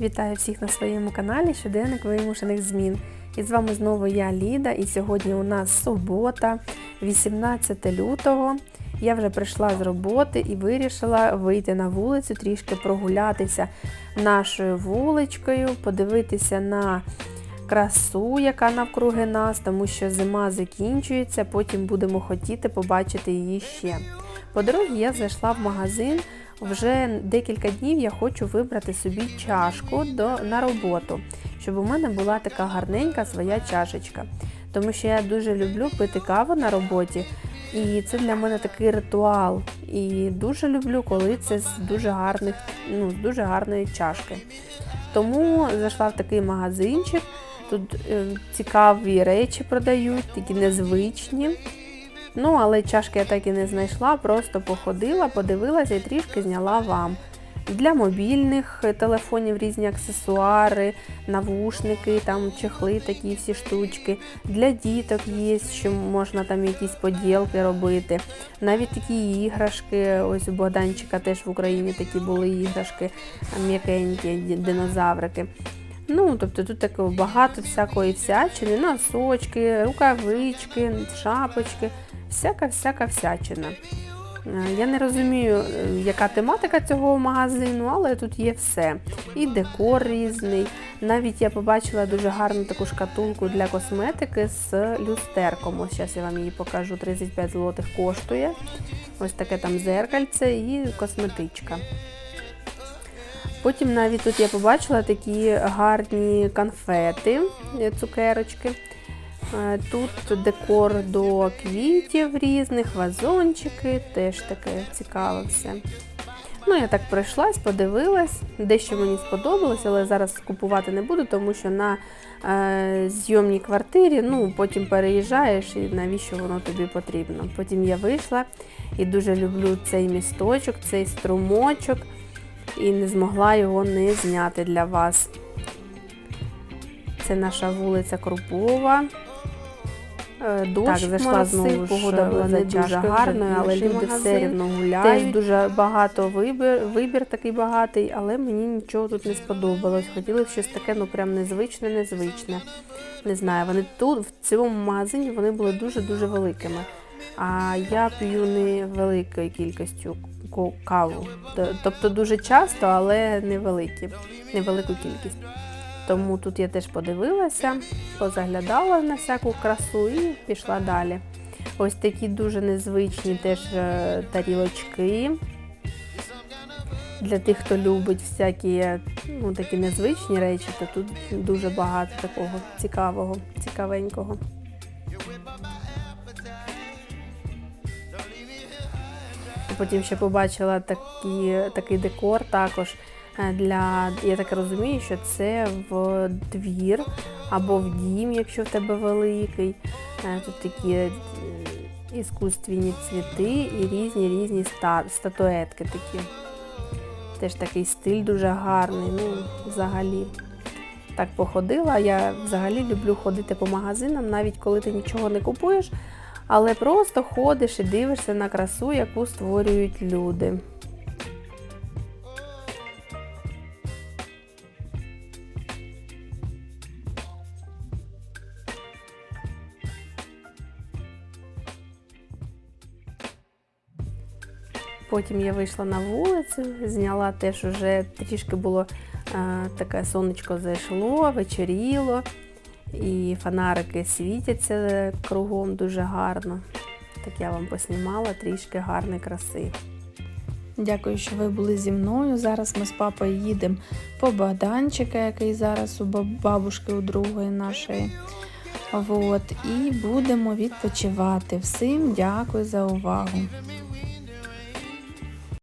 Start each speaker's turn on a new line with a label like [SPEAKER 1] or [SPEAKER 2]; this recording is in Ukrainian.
[SPEAKER 1] Вітаю всіх на своєму каналі Щоденник вимушених змін. І з вами знову я Ліда, і сьогодні у нас субота, 18 лютого. Я вже прийшла з роботи і вирішила вийти на вулицю, трішки прогулятися нашою вуличкою, подивитися на красу, яка навкруги нас, тому що зима закінчується, потім будемо хотіти побачити її ще. По дорозі я зайшла в магазин. Вже декілька днів я хочу вибрати собі чашку до, на роботу, щоб у мене була така гарненька своя чашечка. Тому що я дуже люблю пити каву на роботі, і це для мене такий ритуал. І дуже люблю, коли це з дуже гарних, ну, з дуже гарної чашки. Тому зайшла в такий магазинчик. Тут е, цікаві речі продають, такі незвичні. Ну, але чашки я так і не знайшла, просто походила, подивилася і трішки зняла вам. Для мобільних телефонів різні аксесуари, навушники, там чехли, такі всі штучки. Для діток є, що можна там якісь поділки робити. Навіть такі іграшки. Ось у Богданчика теж в Україні такі були іграшки, м'якенькі, динозаврики. Ну, тобто тут такого багато всякої всячини, носочки, рукавички, шапочки всяка-всяка всячина. Я не розумію, яка тематика цього магазину, але тут є все. І декор різний. Навіть я побачила дуже гарну таку шкатулку для косметики з люстерком. Ось зараз я вам її покажу. 35 злотих коштує. Ось таке там зеркальце і косметичка. Потім навіть тут я побачила такі гарні конфети, цукерочки. Тут декор до квітів різних, вазончики, теж таке цікаве все. Ну, я так пройшлась, подивилась, дещо мені сподобалось, але зараз купувати не буду, тому що на е, зйомній квартирі ну, потім переїжджаєш і навіщо воно тобі потрібно. Потім я вийшла і дуже люблю цей місточок, цей струмочок, і не змогла його не зняти для вас. Це наша вулиця Крупова. Дощ так, зайшла знову погода була не дуже гарною, але люди все рівно гуляють. Теж дуже багато вибір, вибір такий багатий, але мені нічого тут не сподобалось. Хотіли щось таке, ну прям незвичне, незвичне. Не знаю, вони тут, в цьому магазині, вони були дуже-дуже великими. А я п'ю не великою кількістю каву. Тобто дуже часто, але невеликі, невелику кількість. Тому тут я теж подивилася, позаглядала на всяку красу і пішла далі. Ось такі дуже незвичні теж е, тарілочки. Для тих, хто любить всякі ну, такі незвичні речі, то тут дуже багато такого цікавого, цікавенького. Потім ще побачила такі, такий декор також для, я так розумію, що це в двір або в дім, якщо в тебе великий. Е, тут такі е, іскусственні цвіти і різні різні статуетки такі. Теж такий стиль дуже гарний. ну, взагалі. Так походила. Я взагалі люблю ходити по магазинам, навіть коли ти нічого не купуєш, але просто ходиш і дивишся на красу, яку створюють люди. Потім я вийшла на вулицю, зняла теж уже трішки було е, таке сонечко зайшло, вечоріло, і фонарики світяться кругом дуже гарно. Так я вам поснімала трішки гарної краси. Дякую, що ви були зі мною. Зараз ми з папою їдемо по Богданчика, який зараз у бабушки у другої нашої. От, І будемо відпочивати. Всім дякую за увагу.